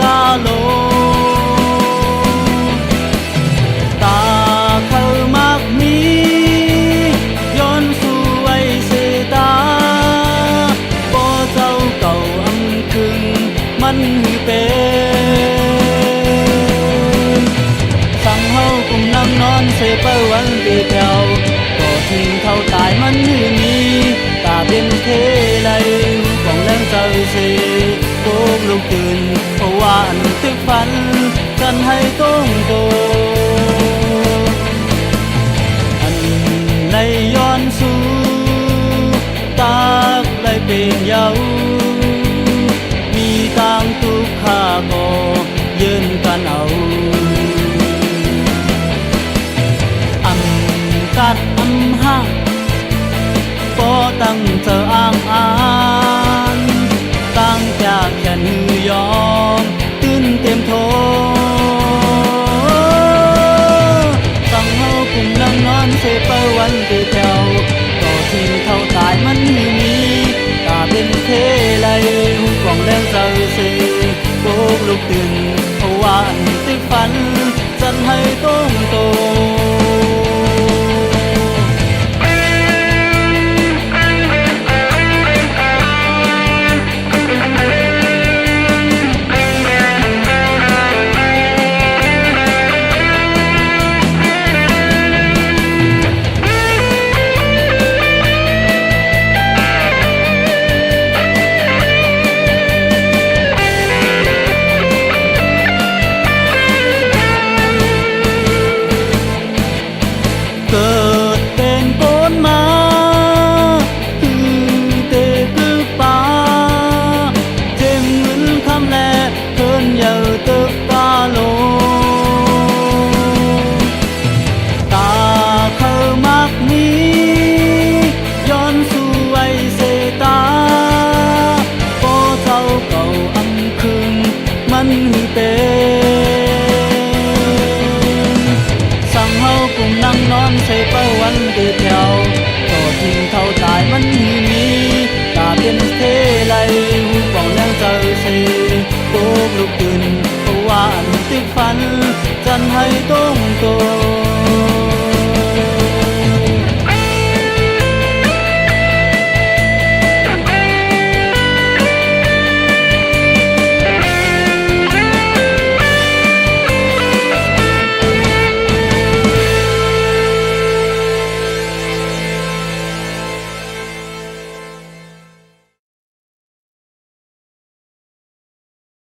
ตาโล ตาเขามากมีย้อนสู่ไว้สตาบ่เจ้าเก่าอังคึงมันหือเป็นสั่งเฮากุมน้ำนอนเสพวันตีแถวก็ทิ้งเขาตายมันหือมีตาเป็นเทไลของแรงเจ้าเสโกลงตื่น กฝัน กันให้ต้องโต อันในย้อนสู่ตากได้เป็นเยา มีต่างทุกข้าก็ยืนกันเอาอำกัดอำหักก็ตั้งเจออ้างอา กล่องแเป็นสั่งเฮากุมนั่งนอนใส่เป้าวันตีแถวต่อทิ้งเท่าตายมันมีมีตาเป็นเทไลหูกล่องยังเจอเสโตกลุกตื่นเพราะว่าอันติดฝัน จันให้โต